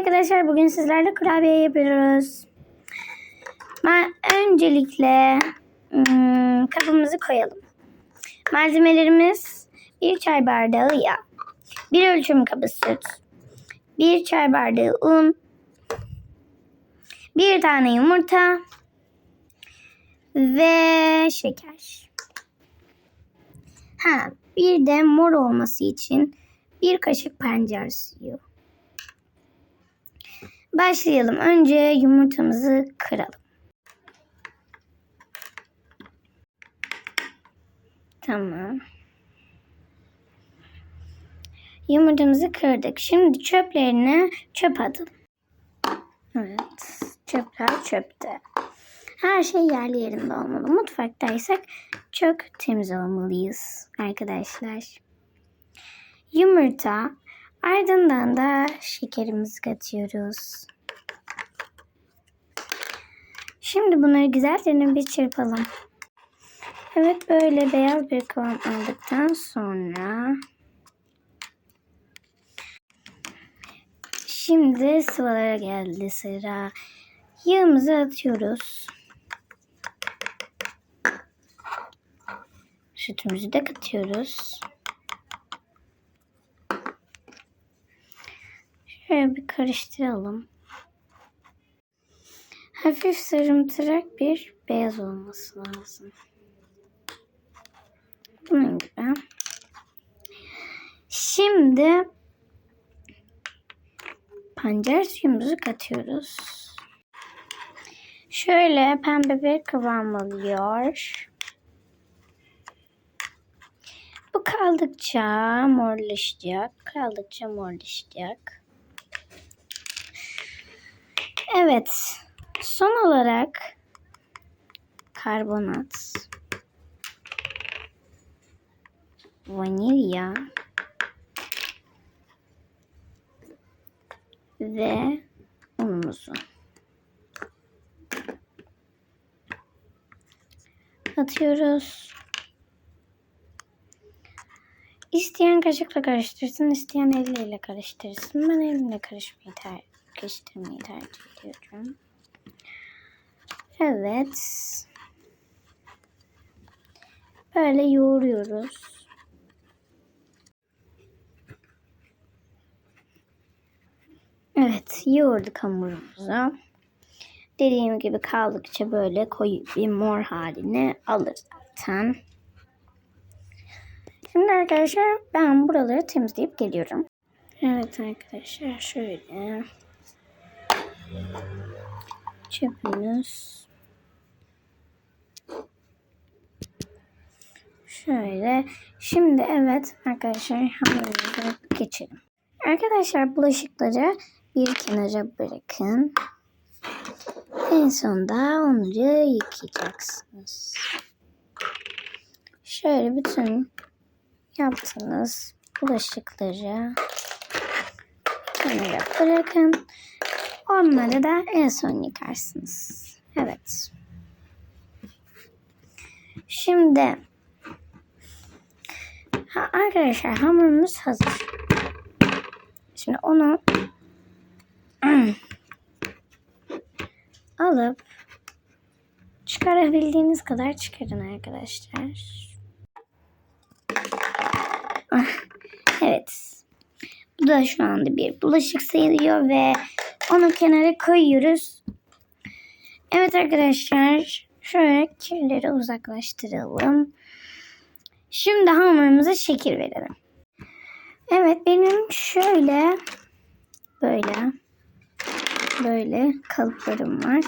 arkadaşlar bugün sizlerle kurabiye yapıyoruz. Ben öncelikle hmm, kabımızı koyalım. Malzemelerimiz bir çay bardağı yağ, bir ölçüm kabı süt, bir çay bardağı un, bir tane yumurta ve şeker. Ha, bir de mor olması için bir kaşık pancar suyu. Başlayalım. Önce yumurtamızı kıralım. Tamam. Yumurtamızı kırdık. Şimdi çöplerini çöp atalım. Evet. Çöpler çöpte. Her şey yerli yerinde olmalı. Mutfaktaysak çok temiz olmalıyız arkadaşlar. Yumurta, ardından da şekerimizi katıyoruz. Şimdi bunları güzelce bir çırpalım. Evet böyle beyaz bir kıvam aldıktan sonra şimdi sıvılara geldi sıra. Yağımızı atıyoruz. Sütümüzü de katıyoruz. Şöyle bir karıştıralım. Hafif sarımtırak bir beyaz olması lazım. Bunun gibi. Şimdi pancar suyumuzu katıyoruz. Şöyle pembe bir kıvam alıyor. Bu kaldıkça morlaşacak. Kaldıkça morlaşacak. Evet. Son olarak karbonat, vanilya ve unumuzu atıyoruz. İsteyen kaşıkla karıştırsın, isteyen elleriyle karıştırsın. Ben elimle karışmayı ter karıştırmayı tercih ediyorum. Evet. Böyle yoğuruyoruz. Evet, yoğurduk hamurumuzu. Dediğim gibi kaldıkça böyle koyu bir mor haline alır zaten. Şimdi arkadaşlar ben buraları temizleyip geliyorum. Evet arkadaşlar şöyle çöpümüz şöyle şimdi evet arkadaşlar hamurumuzu geçelim. Arkadaşlar bulaşıkları bir kenara bırakın. En sonunda onları yıkayacaksınız. Şöyle bütün yaptığınız bulaşıkları kenara bırakın. Onları da en son yıkarsınız. Evet. Şimdi ha, arkadaşlar hamurumuz hazır. Şimdi onu alıp çıkarabildiğiniz kadar çıkarın arkadaşlar. Ah, evet. Bu da şu anda bir bulaşık sayılıyor ve onu kenara koyuyoruz. Evet arkadaşlar şöyle kirleri uzaklaştıralım. Şimdi hamurumuza şekil verelim. Evet benim şöyle böyle böyle kalıplarım var.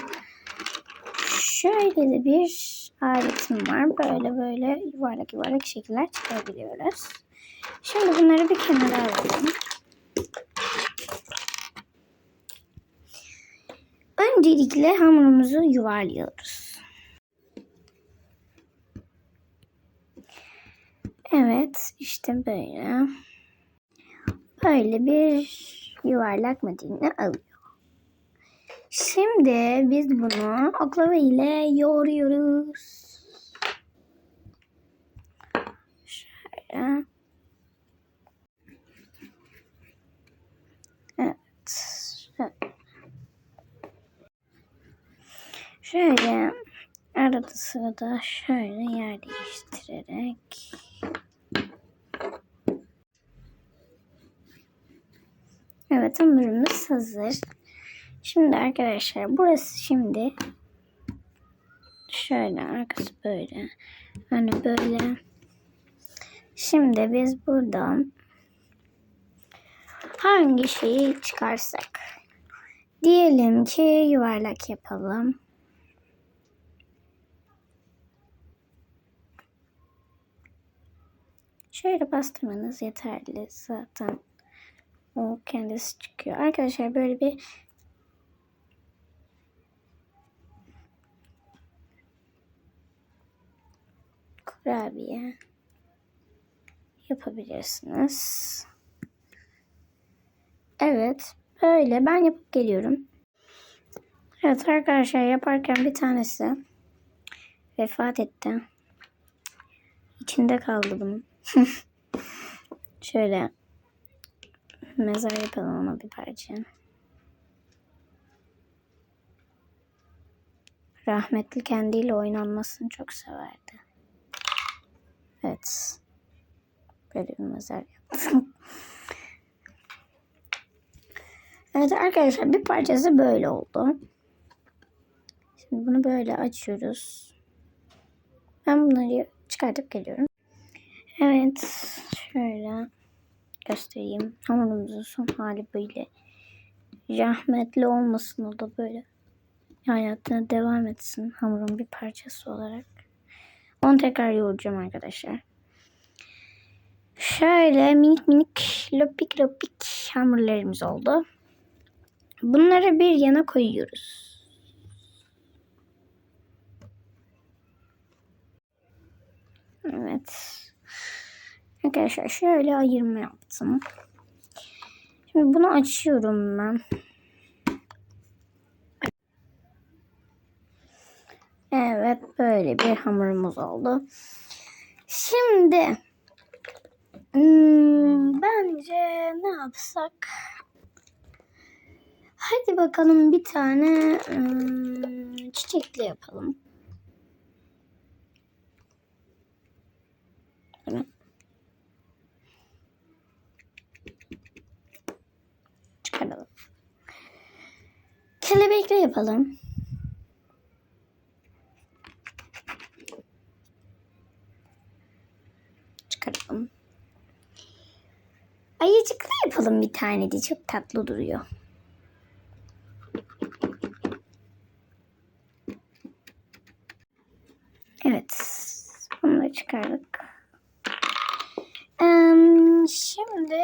Şöyle de bir aletim var. Böyle böyle yuvarlak yuvarlak şekiller çıkarabiliyoruz. Şimdi bunları bir kenara alalım. Öncelikle hamurumuzu yuvarlıyoruz. Evet işte böyle. Böyle bir yuvarlak modelini alıyor. Şimdi biz bunu oklava ile yoğuruyoruz. Şöyle. Şöyle arada sırada şöyle yer değiştirerek Evet hamurumuz hazır. Şimdi arkadaşlar burası şimdi şöyle arkası böyle önü böyle. Şimdi biz buradan hangi şeyi çıkarsak diyelim ki yuvarlak yapalım. Şöyle bastırmanız yeterli zaten. O kendisi çıkıyor. Arkadaşlar böyle bir kurabiye yapabilirsiniz. Evet. Böyle ben yapıp geliyorum. Evet arkadaşlar yaparken bir tanesi vefat etti. İçinde kaldı bunun. Şöyle mezar yapalım ona bir parça. Rahmetli kendiyle oynanmasını çok severdi. Evet. Böyle bir mezar evet arkadaşlar bir parçası böyle oldu. Şimdi bunu böyle açıyoruz. Ben bunları çıkartıp geliyorum. Evet. Şöyle göstereyim. Hamurumuzun son hali böyle. Rahmetli olmasın o da böyle. Hayatına devam etsin hamurun bir parçası olarak. Onu tekrar yoğuracağım arkadaşlar. Şöyle minik minik lopik lopik hamurlarımız oldu. Bunları bir yana koyuyoruz. Evet. Arkadaşlar şöyle ayırma yaptım. Şimdi bunu açıyorum ben. Evet böyle bir hamurumuz oldu. Şimdi hmm, bence ne yapsak? Hadi bakalım bir tane hmm, çiçekli yapalım. Değil mi? Çıkaralım. Kelebekle yapalım. Çıkaralım. Ayıcıklı yapalım bir tane de çok tatlı duruyor. Evet. Bunu da çıkardık. Em, şimdi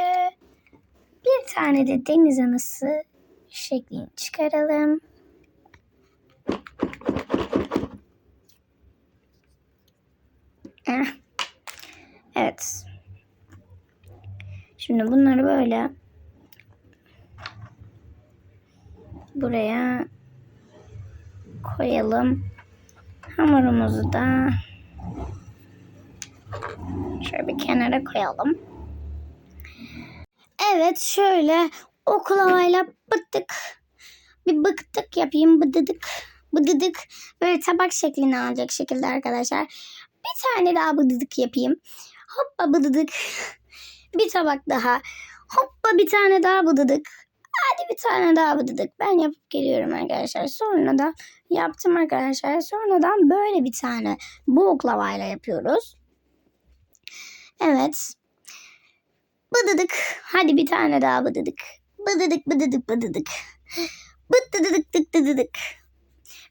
bir tane de deniz anası şeklini çıkaralım. Eh. Evet. Şimdi bunları böyle buraya koyalım. Hamurumuzu da şöyle bir kenara koyalım. Evet şöyle oklavayla bıttık. Bir bıktık yapayım bıdıdık. Bıdıdık. Böyle tabak şeklini alacak şekilde arkadaşlar. Bir tane daha bıdıdık yapayım. Hoppa bıdıdık. Bir tabak daha. Hoppa bir tane daha bıdıdık. Hadi bir tane daha bıdıdık. Ben yapıp geliyorum arkadaşlar. Sonra da yaptım arkadaşlar. Sonradan böyle bir tane bu oklavayla yapıyoruz. Evet. Bıdıdık. Hadi bir tane daha bıdıdık. Bıdıdık bıdıdık bıdıdık. Bıdıdıdık dık dıdıdık.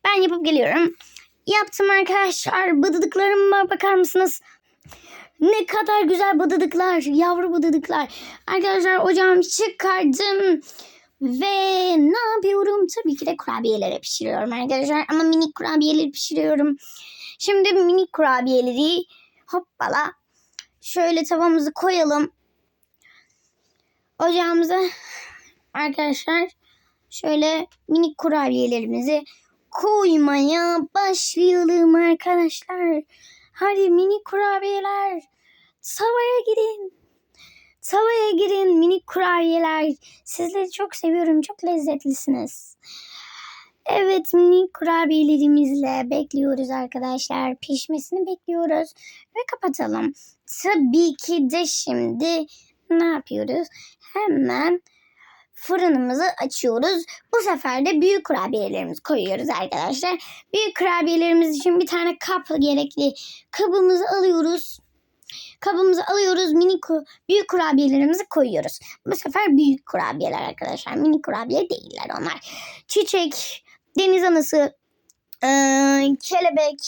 Ben yapıp geliyorum. Yaptım arkadaşlar. Bıdıdıklarıma bakar mısınız? Ne kadar güzel bıdıdıklar. Yavru bıdıdıklar. Arkadaşlar ocağımı çıkardım. Ve ne yapıyorum? Tabii ki de kurabiyeleri pişiriyorum arkadaşlar. Ama minik kurabiyeleri pişiriyorum. Şimdi minik kurabiyeleri hoppala. Şöyle tavamızı koyalım. Ocağımıza arkadaşlar şöyle minik kurabiyelerimizi koymaya başlayalım arkadaşlar. Hadi minik kurabiyeler tavaya girin. Tavaya girin minik kurabiyeler. Sizleri çok seviyorum. Çok lezzetlisiniz. Evet minik kurabiyelerimizle bekliyoruz arkadaşlar. Pişmesini bekliyoruz ve kapatalım. Tabii ki de şimdi ne yapıyoruz? Hemen fırınımızı açıyoruz. Bu sefer de büyük kurabiyelerimizi koyuyoruz arkadaşlar. Büyük kurabiyelerimiz için bir tane kap gerekli. Kabımızı alıyoruz. Kabımızı alıyoruz. Minik ku- büyük kurabiyelerimizi koyuyoruz. Bu sefer büyük kurabiyeler arkadaşlar. Minik kurabiye değiller onlar. Çiçek, deniz anası, eee, kelebek,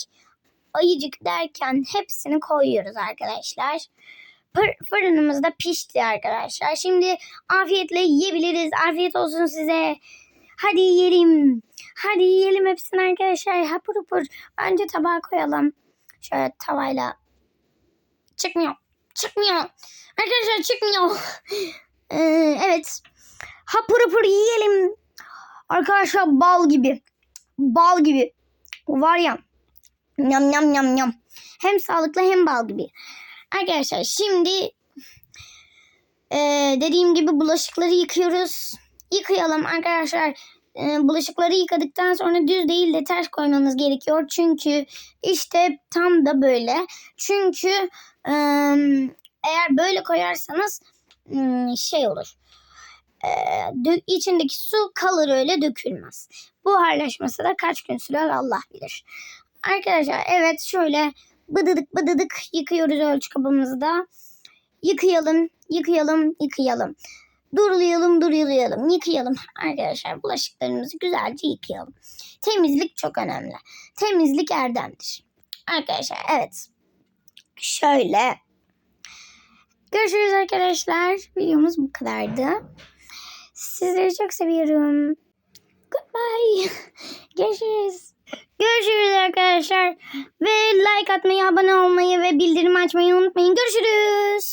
ayıcık derken hepsini koyuyoruz arkadaşlar. Fır- fırınımız da pişti arkadaşlar. Şimdi afiyetle yiyebiliriz. Afiyet olsun size. Hadi yiyelim. Hadi yiyelim hepsini arkadaşlar. Hapur hapur. Önce tabağa koyalım. Şöyle tavayla. Çıkmıyor. Çıkmıyor. Arkadaşlar çıkmıyor. Ee, evet. Hapur hapur yiyelim. Arkadaşlar bal gibi. Bal gibi. Var ya. Yam yam yam yam. Hem sağlıklı hem bal gibi. Arkadaşlar şimdi eee, dediğim gibi bulaşıkları yıkıyoruz. Yıkayalım arkadaşlar. Eee, bulaşıkları yıkadıktan sonra düz değil de ters koymanız gerekiyor. Çünkü işte tam da böyle. Çünkü eee, eğer böyle koyarsanız hmm, şey olur. Dö- içindeki su kalır öyle dökülmez. Buharlaşması da kaç gün sürer Allah bilir. Arkadaşlar evet şöyle bıdıdık bıdıdık yıkıyoruz ölçü kabımızı da. Yıkayalım, yıkayalım, yıkayalım. Durulayalım, durulayalım, yıkayalım. Arkadaşlar bulaşıklarımızı güzelce yıkayalım. Temizlik çok önemli. Temizlik erdemdir. Arkadaşlar evet. Şöyle. Görüşürüz arkadaşlar. Videomuz bu kadardı. Sizleri çok seviyorum. Goodbye. Görüşürüz. Görüşürüz arkadaşlar. Ve like atmayı, abone olmayı ve bildirim açmayı unutmayın. Görüşürüz.